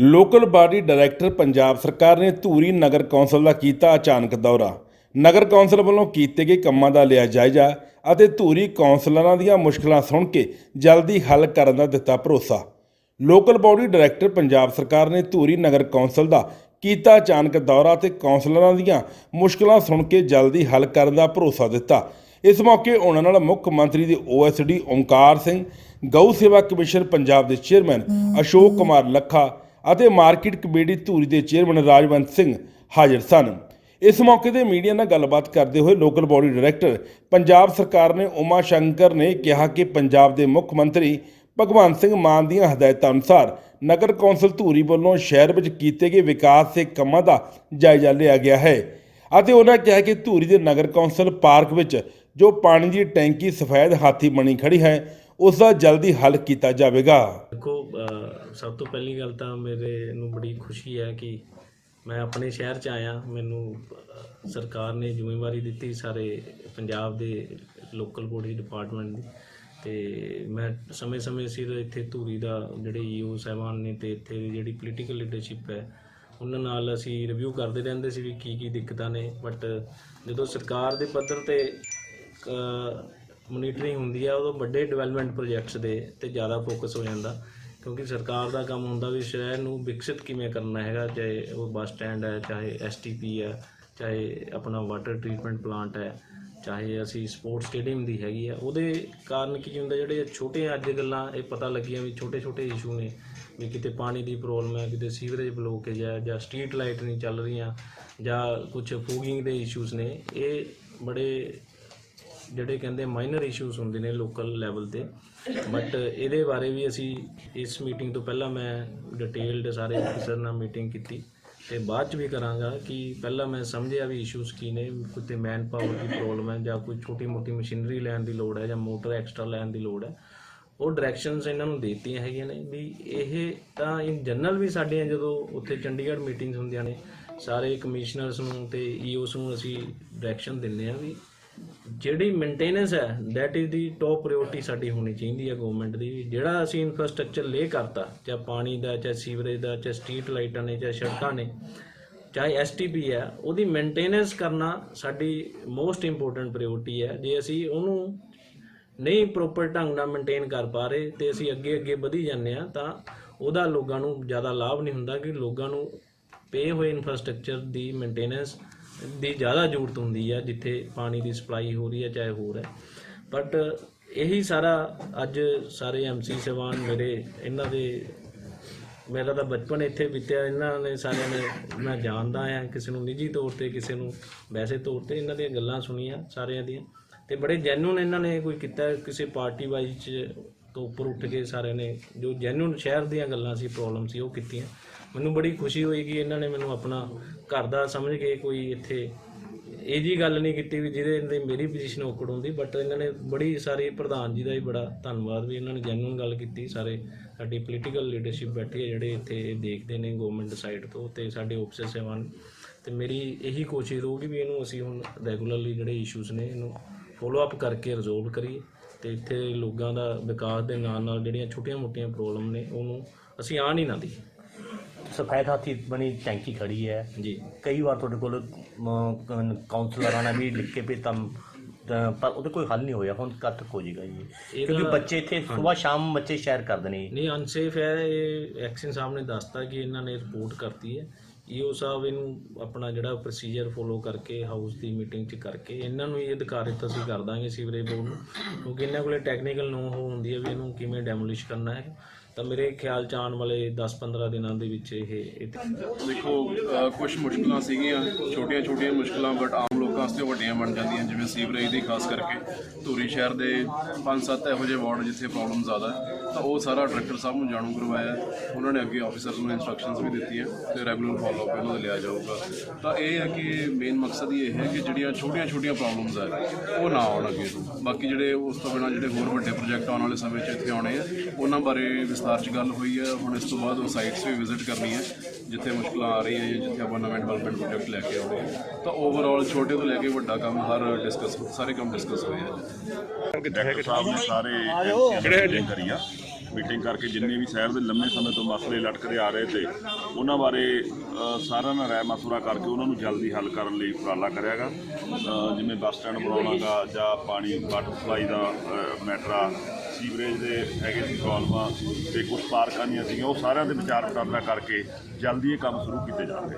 Local body director Punjab ਸਰਕਾਰ ਨੇ ਧੂਰੀ ਨਗਰ council ਦਾ ਕੀਤਾ ਅਚਾਨਕ ਦੌਰਾ। ਨਗਰ ਕੌਂਸਲ ਵੱਲੋਂ ਕੀਤੇ ਗਏ ਕੰਮਾਂ ਦਾ ਲਿਆ ਜਾਇਜ਼ਾ ਅਤੇ ਧੂਰੀ ਕੌਂਸਲਰਾਂ ਦੀਆਂ ਮੁਸ਼ਕਲਾਂ ਸੁਣ ਕੇ ਜਲਦੀ ਹੱਲ ਕਰਨ ਦਾ ਦਿੱਤਾ ਭਰੋਸਾ। ਲੋਕਲ ਬਾਡੀ ਡਾਇਰੈਕਟਰ ਪੰਜਾਬ ਸਰਕਾਰ ਨੇ ਧੂਰੀ ਨਗਰ ਕੌਂਸਲ ਦਾ ਕੀਤਾ ਅਚਾਨਕ ਦੌਰਾ ਤੇ ਕੌਂਸਲਰਾਂ ਦੀਆਂ ਮੁਸ਼ਕਲਾਂ ਸੁਣ ਕੇ ਜਲਦੀ ਹੱਲ ਕਰਨ ਦਾ ਭਰੋਸਾ ਦਿੱਤਾ। ਇਸ ਮੌਕੇ ਉਹਨਾਂ ਨਾਲ ਮੁੱਖ ਮੰਤਰੀ ਦੇ ਓਐਸਡੀ ਓਮਕਾਰ ਸਿੰਘ, ਗਊ ਸੇਵਾ ਕਮਿਸ਼ਨ ਪੰਜਾਬ ਦੇ ਚੇਅਰਮੈਨ ਅਸ਼ੋਕ ਕੁਮਾਰ ਲੱਖਾ ਅਤੇ ਮਾਰਕੀਟ ਕਮੇਟੀ ਧੂਰੀ ਦੇ ਚੇਅਰਮੈਨ ਰਾਜਵੰਤ ਸਿੰਘ ਹਾਜ਼ਰ ਸਨ। ਇਸ ਮੌਕੇ ਤੇ ਮੀਡੀਆ ਨਾਲ ਗੱਲਬਾਤ ਕਰਦੇ ਹੋਏ ਲੋਕਲ ਬਾਡੀ ਡਾਇਰੈਕਟਰ ਪੰਜਾਬ ਸਰਕਾਰ ਨੇ ਉਮਾ ਸ਼ੰਕਰ ਨੇ ਕਿਹਾ ਕਿ ਪੰਜਾਬ ਦੇ ਮੁੱਖ ਮੰਤਰੀ ਭਗਵੰਤ ਸਿੰਘ ਮਾਨ ਦੀਆਂ ਹਦਾਇਤਾਂ ਅਨੁਸਾਰ ਨਗਰ ਕੌਂਸਲ ਧੂਰੀ ਵੱਲੋਂ ਸ਼ਹਿਰ ਵਿੱਚ ਕੀਤੇ ਗਏ ਵਿਕਾਸ ਦੇ ਕੰਮਾਂ ਦਾ ਜਾਇਜ਼ਾ ਲਿਆ ਗਿਆ ਹੈ ਅਤੇ ਉਹਨਾਂ ਕਿਹਾ ਕਿ ਧੂਰੀ ਦੇ ਨਗਰ ਕੌਂਸਲ ਪਾਰਕ ਵਿੱਚ ਜੋ ਪਾਣੀ ਦੀ ਟੈਂਕੀ ਸਫੈਦ ਹਾਥੀ ਬਣੀ ਖੜੀ ਹੈ ਉਸ ਦਾ ਜਲਦੀ ਹੱਲ ਕੀਤਾ ਜਾਵੇਗਾ। ਦੇਖੋ ਸਭ ਤੋਂ ਪਹਿਲੀ ਗੱਲ ਤਾਂ ਮੇਰੇ ਨੂੰ ਬੜੀ ਖੁਸ਼ੀ ਹੈ ਕਿ ਮੈਂ ਆਪਣੇ ਸ਼ਹਿਰ 'ਚ ਆਇਆ। ਮੈਨੂੰ ਸਰਕਾਰ ਨੇ ਜ਼ਿੰਮੇਵਾਰੀ ਦਿੱਤੀ ਸਾਰੇ ਪੰਜਾਬ ਦੇ ਲੋਕਲ ਬੋਡੀ ਡਿਪਾਰਟਮੈਂਟ ਦੀ। ਤੇ ਮੈਂ ਸਮੇਂ-ਸਮੇਂ ਸਿਰ ਇੱਥੇ ਧੂਰੀ ਦਾ ਜਿਹੜੇ ਈਓ ਸਾਹਿਬਾਨ ਨੇ ਤੇ ਇੱਥੇ ਦੀ ਜਿਹੜੀ ਪੋਲੀਟੀਕਲ ਲੀਡਰਸ਼ਿਪ ਹੈ, ਉਹਨਾਂ ਨਾਲ ਅਸੀਂ ਰਿਵਿਊ ਕਰਦੇ ਰਹਿੰਦੇ ਸੀ ਵੀ ਕੀ ਕੀ ਦਿੱਕਤਾਂ ਨੇ। ਬਟ ਜਦੋਂ ਸਰਕਾਰ ਦੇ ਪੱਧਰ ਤੇ ਮੋਨੀਟਰਿੰਗ ਹੁੰਦੀ ਹੈ ਉਦੋਂ ਵੱਡੇ ਡਿਵੈਲਪਮੈਂਟ ਪ੍ਰੋਜੈਕਟਸ ਦੇ ਤੇ ਜ਼ਿਆਦਾ ਫੋਕਸ ਹੋ ਜਾਂਦਾ। ਕਿਉਂਕਿ ਸਰਕਾਰ ਦਾ ਕੰਮ ਹੁੰਦਾ ਵੀ ਸ਼ਹਿਰ ਨੂੰ ਵਿਕਸਿਤ ਕਿਵੇਂ ਕਰਨਾ ਹੈਗਾ, ਚਾਹੇ ਉਹ ਬੱਸ ਸਟੈਂਡ ਹੈ, ਚਾਹੇ ਐਸਟੀਪੀ ਹੈ, ਚਾਹੇ ਆਪਣਾ ਵਾਟਰ ਟ੍ਰੀਟਮੈਂਟ ਪਲਾਂਟ ਹੈ, ਚਾਹੇ ਅਸੀਂ ਸਪੋਰਟਸ ਸਟੇਡੀਅਮ ਦੀ ਹੈਗੀ ਆ। ਉਹਦੇ ਕਾਰਨ ਕੀ ਹੁੰਦਾ, ਜਿਹੜੇ ਛੋਟੇ ਅੱਜ ਗੱਲਾਂ, ਇਹ ਪਤਾ ਲੱਗੀਆਂ ਵੀ ਛੋਟੇ ਛੋਟੇ ਇਸ਼ੂ ਨੇ, ਵੀ ਕਿਤੇ ਪਾਣੀ ਦੀ ਪ੍ਰੋਬਲਮ ਹੈ, ਕਿਤੇ ਸੀਵਰੇਜ ਬਲੋਕੇਜ ਹੈ, ਜਾਂ ਸਟਰੀਟ ਲਾਈਟ ਨਹੀਂ ਚੱਲ ਰਹੀਆਂ, ਜਾਂ ਕੁਝ ਫੂਗਿੰਗ ਦੇ ਇਸ਼ੂਸ ਨੇ, ਇਹ ਬੜੇ ਜਿਹੜੇ ਕਹਿੰਦੇ ਮਾਈਨਰ ਇਸ਼ੂਸ ਹੁੰਦੇ ਨੇ ਲੋਕਲ ਲੈਵਲ ਤੇ। ਬਟ ਇਹਦੇ ਬਾਰੇ ਵੀ ਅਸੀਂ ਇਸ ਮੀਟਿੰਗ ਤੋਂ ਪਹਿਲਾਂ ਮੈਂ ਡਿਟੇਲਡ ਸਾਰੇ ਅਫਸਰ ਨਾਲ ਮੀਟਿੰਗ ਕੀਤੀ ਤੇ ਬਾਅਦ ਚ ਵੀ ਕਰਾਂਗਾ ਕਿ ਪਹਿਲਾਂ ਮੈਂ ਸਮਝਿਆ ਵੀ ਇਸ਼ੂਸ ਕੀ ਨੇ, ਕਿਤੇ ਮੈਨ ਪਾਵਰ ਦੀ ਪ੍ਰੋਬਲਮ ਹੈ ਜਾਂ ਕੋਈ ਛੋਟੀ ਮੋਟੀ ਮਸ਼ੀਨਰੀ ਲੈਣ ਦੀ ਲੋੜ ਹੈ ਜਾਂ ਮੋਟਰ ਐਕਸਟਰਾ ਲੈਣ ਦੀ ਲੋੜ ਹੈ। ਉਹ ਡਾਇਰੈਕਸ਼ਨਸ ਇਹਨਾਂ ਨੂੰ ਦੇ ਦਿੱਤੀਆਂ ਹੈਗੀਆਂ ਨੇ ਵੀ ਇਹ ਤਾਂ ਇਨ ਜਨਰਲ ਵੀ ਸਾਡੀਆਂ ਜਦੋਂ ਉੱਥੇ ਚੰਡੀਗੜ੍ਹ ਮੀਟਿੰਗਸ ਹੁੰਦੀਆਂ ਨੇ, ਸਾਰੇ ਕਮਿਸ਼ਨਰਸ ਨੂੰ ਤੇ ਈਓਸ ਨੂੰ ਅਸੀਂ ਡਾਇਰੈਕਸ਼ਨ ਦਿੰਦੇ ਆ ਵੀ ਜਿਹੜੀ ਮੇਨਟੇਨੈਂਸ ਹੈ that is the top priority ਸਾਡੀ ਹੋਣੀ ਚਾਹੀਦੀ ਹੈ ਗਵਰਨਮੈਂਟ ਦੀ। ਵੀ ਜਿਹੜਾ ਅਸੀਂ ਇਨਫਰਾਸਟ੍ਰਕਚਰ ਲੇ ਕਰਤਾ, ਚਾਹੇ ਪਾਣੀ ਦਾ, ਚਾਹੇ ਸੀਵਰੇਜ ਦਾ, ਚਾਹੇ ਸਟਰੀਟ ਲਾਈਟਾਂ ਨੇ, ਚਾਹੇ ਸੜਕਾਂ ਨੇ, ਚਾਹੇ ਐਸਟੀਪੀ ਹੈ, ਉਹਦੀ ਮੇਨਟੇਨੈਂਸ ਕਰਨਾ ਸਾਡੀ ਮੋਸਟ ਇੰਪੋਰਟੈਂਟ ਪ੍ਰਾਇੋਰਟੀ ਹੈ। ਜੇ ਅਸੀਂ ਉਹਨੂੰ ਨਹੀਂ ਪ੍ਰੋਪਰ ਢੰਗ ਨਾਲ ਮੇਨਟੇਨ ਕਰ ਪਾ ਰਹੇ ਤੇ ਅਸੀਂ ਅੱਗੇ ਅੱਗੇ ਵਧੀ ਜਾਂਦੇ ਆ ਤਾਂ ਉਹਦਾ ਲੋਕਾਂ ਨੂੰ ਜ਼ਿਆਦਾ ਲਾਭ ਨਹੀਂ ਹੁੰਦਾ ਕਿ ਲੋਕਾਂ ਨੂੰ ਪੇ ਹੋਏ ਇਨਫਰਾਸਟ੍ਰਕਚਰ ਦੀ ਮੇਨਟੇਨੈਂਸ ਦੀ ਜ਼ਿਆਦਾ ਜ਼ਰੂਰਤ ਹੁੰਦੀ ਹੈ ਜਿੱਥੇ ਪਾਣੀ ਦੀ ਸਪਲਾਈ ਹੋ ਰਹੀ ਹੈ ਚਾਹੇ ਹੋਰ ਹੈ। ਬਟ ਇਹੀ ਸਾਰਾ ਅੱਜ ਸਾਰੇ ਐਮਸੀ ਸੇਵਾਨ ਮੇਰੇ, ਇਹਨਾਂ ਦੇ ਮੇਰਾ ਤਾਂ ਬਚਪਨ ਇੱਥੇ ਬੀਤਿਆ, ਇਹਨਾਂ ਨੇ ਸਾਰਿਆਂ ਨੇ, ਮੈਂ ਜਾਣਦਾ ਆ ਕਿਸੇ ਨੂੰ ਨਿੱਜੀ ਤੌਰ ਤੇ, ਕਿਸੇ ਨੂੰ ਵੈਸੇ ਤੌਰ ਤੇ, ਇਹਨਾਂ ਦੀਆਂ ਗੱਲਾਂ ਸੁਣੀਆਂ ਸਾਰਿਆਂ ਦੀਆਂ। ਤੇ ਬੜੇ ਜੈਨੂਨ ਇਹਨਾਂ ਨੇ ਕੋਈ ਕੀਤਾ, ਕਿਸੇ ਪਾਰਟੀ ਵਾਈਜ਼ ਚ ਤੋਂ ਉੱਪਰ ਉੱਠ ਕੇ ਸਾਰਿਆਂ ਨੇ, ਜੋ ਜੈਨੂਨ ਸ਼ਹਿਰ ਦੀਆਂ ਗੱਲਾਂ ਸੀ ਪ੍ਰੋਬਲਮ ਸੀ, ਉਹ ਕੀਤੀਆਂ। ਮੈਨੂੰ ਬੜੀ ਖੁਸ਼ੀ ਹੋਈ ਕਿ ਇਹਨਾਂ ਨੇ ਮੈਨੂੰ ਆਪਣਾ ਘਰ ਦਾ ਸਮਝ ਕੇ ਕੋਈ ਇੱਥੇ ਇਹ ਜੀ ਗੱਲ ਨਹੀਂ ਕੀਤੀ ਵੀ ਜਿਹਦੇ ਤੇ ਮੇਰੀ ਪੋਜੀਸ਼ਨ ਔਕੜ ਹੁੰਦੀ ਬਟ ਇਹਨਾਂ ਨੇ ਬੜੀ ਸਾਰੇ ਪ੍ਰਧਾਨ ਜੀ ਦਾ ਵੀ ਬੜਾ ਧੰਨਵਾਦ ਵੀ ਇਹਨਾਂ ਨੇ ਜੈਨੂਨ ਗੱਲ ਕੀਤੀ, ਸਾਰੇ ਸਾਡੀ ਪੋਲੀਟੀਕਲ ਲੀਡਰਸ਼ਿਪ ਬੈਠੀ ਹੈ ਜਿਹੜੇ ਇੱਥੇ ਦੇਖਦੇ ਨੇ ਗਵਰਨਮੈਂਟ ਸਾਈਡ ਤੋਂ ਤੇ ਸਾਡੇ ਆਫਿਸਰ ਸੇਵਾਨ ਤੇ ਮੇਰੀ ਇਹੀ ਕੋਸ਼ਿਸ਼ ਰਹੂਗੀ ਵੀ ਇਹਨੂੰ ਅਸੀਂ ਹੁਣ ਰੈਗੂਲਰਲੀ ਜਿਹੜੇ ਇਸ਼ੂਜ਼ ਨੇ ਇਹਨੂੰ ਫੋਲੋ ਅਪ ਕਰਕੇ ਰਿਜ਼ੋਲਵ ਕਰੀਏ ਤੇ ਇੱਥੇ ਲੋਕਾਂ ਦਾ ਵਿਕਾਸ ਦੇ ਨਾਲ ਨਾਲ ਜਿਹੜੀਆਂ ਛੋਟੀਆਂ-ਮੋਟੀਆਂ ਪ੍ਰੋਬਲਮ ਨੇ ਉਹਨੂੰ ਅਸੀਂ ਆਣ ਹੀ ਨਾ ਦੇਈਏ। ਸਫੈਦ ਹਾਥੀ ਬਣੀ ਟੈਂਕੀ ਖੜੀ ਹੈ। ਜੀ। ਕਈ ਵਾਰ ਤੁਹਾਡੇ ਕੋਲ ਕਾਉਂਸਲਰਾਂ ਨੇ ਵੀ ਲਿਖ ਕੇ ਭੇਜਤਾ ਤਾਂ ਪਰ ਉਹਦਾ ਕੋਈ ਹੱਲ ਨਹੀਂ ਹੋਇਆ ਹੁਣ ਕਦ ਤੱਕ ਹੋ ਜਾਏਗਾ ਜੀ। ਇਹਦਾ- ਕਿਉਂਕਿ ਬੱਚੇ ਇੱਥੇ ਸਵੇਰ ਸ਼ਾਮ ਬੱਚੇ ਸ਼ੈਰ ਕਰਦੇ ਨੇ। ਨਹੀਂ ਅਨਸੇਫ ਹੈ ਇਹ ਐਕਸ਼ਨ ਸਾਹਿਬ ਨੇ ਦੱਸਤਾ ਕਿ ਇਹਨਾਂ ਨੇ ਰਿਪੋਰਟ ਕਰਤੀ ਹੈ। ਈਓ ਸਾਹਿਬ ਇਹਨੂੰ ਆਪਣਾ ਜਿਹੜਾ ਪ੍ਰੋਸੀਜਰ ਫੋਲੋ ਕਰਕੇ ਹਾਊਸ ਦੀ ਮੀਟਿੰਗ 'ਚ ਕਰਕੇ ਇਹਨਾਂ ਨੂੰ ਇਹ ਅਧਿਕਾਰਿਤ ਅਸੀਂ ਕਰ ਦਾਂਗੇ ਸੀਵਰੇਜ ਬੋਰਡ ਨੂੰ। ਕਿਉਂਕਿ ਇਹਨਾਂ ਕੋਲੇ ਟੈਕਨੀਕਲ ਨੋ ਹੋ ਹੁੰਦੀ ਹੈ ਵੀ ਇਹਨੂੰ ਕਿਵੇਂ ਡੈਮੋਲਿਸ਼ ਕਰਨਾ ਹੈ। ਤਾਂ ਮੇਰੇ ਖਿਆਲ ਚ ਆਉਣ ਵਾਲੇ 10-15 ਦਿਨਾਂ ਦੇ ਵਿੱਚ ਇਹ ਇੱਥੇ ਦੇਖੋ ਕੁਝ ਮੁਸ਼ਕਲਾਂ ਸੀਗੀਆਂ, ਛੋਟੀਆਂ ਛੋਟੀਆਂ ਮੁਸ਼ਕਲਾਂ ਬਟ ਆਮ ਲੋਕਾਂ ਵਾਸਤੇ ਵੱਡੀਆਂ ਬਣ ਜਾਂਦੀਆਂ, ਜਿਵੇਂ ਸੀਵਰੇਜ ਦੀ, ਖਾਸ ਕਰਕੇ ਧੂਰੀ ਸ਼ਹਿਰ ਦੇ 5-7 ਇਹੋ ਜਿਹੇ ਵਾਰਡ ਜਿੱਥੇ ਪ੍ਰੋਬਲਮ ਜ਼ਿਆਦਾ ਹੈ, ਤਾਂ ਉਹ ਸਾਰਾ ਡਾਇਰੈਕਟਰ ਸਾਹਿਬ ਨੂੰ ਜਾਣੂ ਕਰਵਾਇਆ ਹੈ। ਉਹਨਾਂ ਨੇ ਅੱਗੇ ਆਫੀਸਰਸ ਨੂੰ ਇਨਸਟਰਕਸ਼ਨਸ ਵੀ ਦਿੱਤੀਆਂ ਤੇ ਰੈਗੂਲਰ ਫਾਲੋ ਅਪ ਇਹਨਾਂ ਦਾ ਲਿਆ ਜਾਊਗਾ। ਤਾਂ ਇਹ ਹੈ ਕਿ ਮੇਨ ਮਕਸਦ ਹੀ ਇਹ ਹੈ ਕਿ ਜਿਹੜੀਆਂ ਛੋਟੀਆਂ ਛੋਟੀਆਂ ਪ੍ਰੋਬਲਮਸ ਹੈ ਉਹ ਨਾ ਆਉਣ ਅੱਗੇ ਤੋਂ। ਬਾਕੀ ਜਿਹੜੇ ਉਸ ਤੋਂ ਬਿਨਾਂ ਜਿਹੜੇ ਹੋਰ ਵੱਡੇ ਪ੍ਰੋਜੈਕਟ ਆਉਣ ਵਾਲੇ ਸਮੇਂ 'ਚ ਇੱਥੇ ਆਉਣੇ ਆ, ਉਹਨਾਂ ਬਾਰੇ ਵਿਸਥਾਰ ਵਿਸਤਾਰ 'ਚ ਗੱਲ ਹੋਈ ਹੈ ਹੁਣ ਇਸ ਤੋਂ ਬਾਅਦ ਉਹ ਸਾਈਟਸ ਵੀ ਵਿਜ਼ਿਟ ਕਰਨੀ ਹੈ ਜਿੱਥੇ ਮੁਸ਼ਕਲਾਂ ਆ ਰਹੀਆਂ ਜਾਂ ਜਿੱਥੇ ਆਪਾਂ ਨਵੇਂ ਡਿਵੈਲਪਮੈਂਟ ਪ੍ਰੋਜੈਕਟ ਲੈ ਕੇ ਆਉਣੇ ਆ ਤਾਂ ਓਵਰਆਲ ਛੋਟੇ ਤੋਂ ਲੈ ਕੇ ਵੱਡਾ ਕੰਮ ਹਰ ਡਿਸਕਸ ਸਾਰੇ ਕੰਮ ਡਿਸਕਸ ਹੋਏ ਆ। ਡਾਕਟਰ ਸਾਹਿਬ ਨੇ ਸਾਰੇ ਐਮਸੀਆਂ ਕਰੀ ਆ ਮੀਟਿੰਗ ਕਰਕੇ ਜਿੰਨੇ ਵੀ ਸ਼ਹਿਰ ਦੇ ਲੰਮੇ ਸਮੇਂ ਤੋਂ ਮਸਲੇ ਲਟਕਦੇ ਆ ਰਹੇ ਤੇ ਉਹਨਾਂ ਬਾਰੇ ਸਾਰਿਆਂ ਨਾਲ ਰਾਏ ਮਸਵਰਾ ਕਰਕੇ ਉਹਨਾਂ ਨੂੰ ਜਲਦੀ ਹੱਲ ਕਰਨ ਲਈ ਉਪਰਾਲਾ ਕਰਿਆਗਾ। ਅ, ਜਿਵੇਂ ਬੱਸ ਸਟੈਂਡ ਬਣਾਉਣਾਗਾ ਜਾਂ ਪਾਣੀ ਵਾਟਰ ਸਪਲਾਈ ਦਾ ਮੈਟਰ ਆ। ਸੀਵਰੇਜ ਦੇ ਹੈਗੇ ਸੀ ਪ੍ਰੋਬਲਮਾਂ ਤੇ ਕੁਝ ਪਾਰਕਾਂ ਦੀਆਂ ਸੀਗੀਆਂ ਉਹ ਸਾਰਿਆਂ ਦੇ ਵਿਚਾਰ ਵਟਾਂਦਰਾ ਕਰਕੇ ਜਲਦੀ ਇਹ ਕੰਮ ਸ਼ੁਰੂ ਕੀਤੇ ਜਾਣਗੇ।